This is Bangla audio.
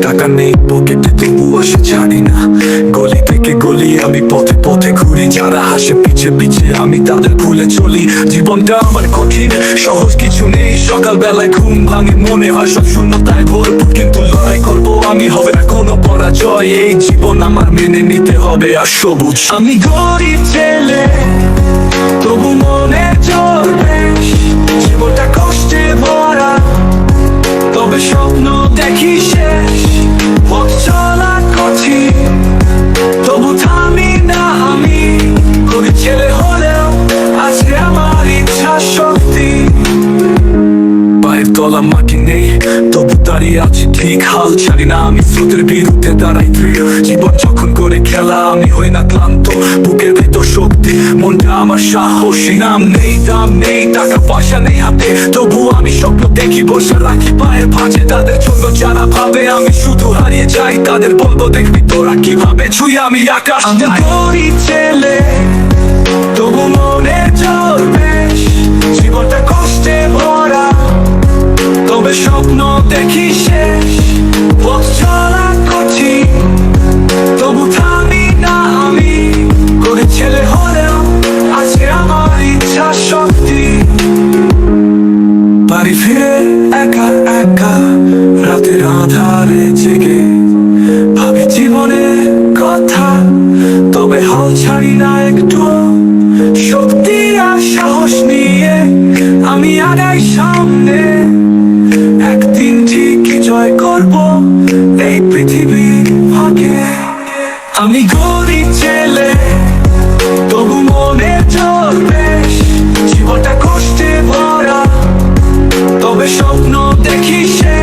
নেই পকেটে তবুও সে জানি না। গলি থেকে গলি আমি পথে পথে ঘুরি, যারা হাসে পিছে পিছে আমি তাদের ভুলে চলি। জীবনটা আমার কঠিন, সহজ কিছু নেই। সকাল বেলায় ঘুম ভাঙে, মনে হয় সব শূন্যতায় ভরপুর, কিন্তু লড়াই করব আমি, হবে না কোনো পরাজয়। এই জীবন আমার মেনে নিতে হবে, আর সবুজ। আমি গরিব তলা মাটি নেই। তবু দাঁড়িয়ে আছি ঠিক হাল ছাড়ি না আমি স্রোতের বিরুদ্ধে দাঁড়াই প্রিয়। জীবন যখন করে খেলা আমি হই না ক্লান্ত। বুকের ভেতর শক্তি মনটা আমার সাহসী। নাম নেই দাম নেই টাকা পয়সা নেই হাতে। তবু আমি স্বপ্ন দেখি বসে রাখি পায়ের ভাঁজে। তাদের জন্য যারা ভাবে আমি শুধু হারিয়ে যাই। তাদের বলব দেখবি তোরা কীভাবে ছুঁয়ে আমি আকাশ আমি ছেলে স্বপ্ন দেখি শেষ। পথ চলা কঠিন, তবু থামি না আমি। করে ছেলে হলেও আছে আমার ইচ্ছা শক্তি। বাড়ি ফিরে একা একা, রাতের আধারে জেগে। ভাবি জীবনের কথা, তবে হাল ছাড়ি না একটু শক্তি আর সাহস নিয়ে আমি আগাই আমি গরিব ছেলে তবু মনে চলবে জীবনটা কষ্টে ভরা। তবে স্বপ্ন দেখি সে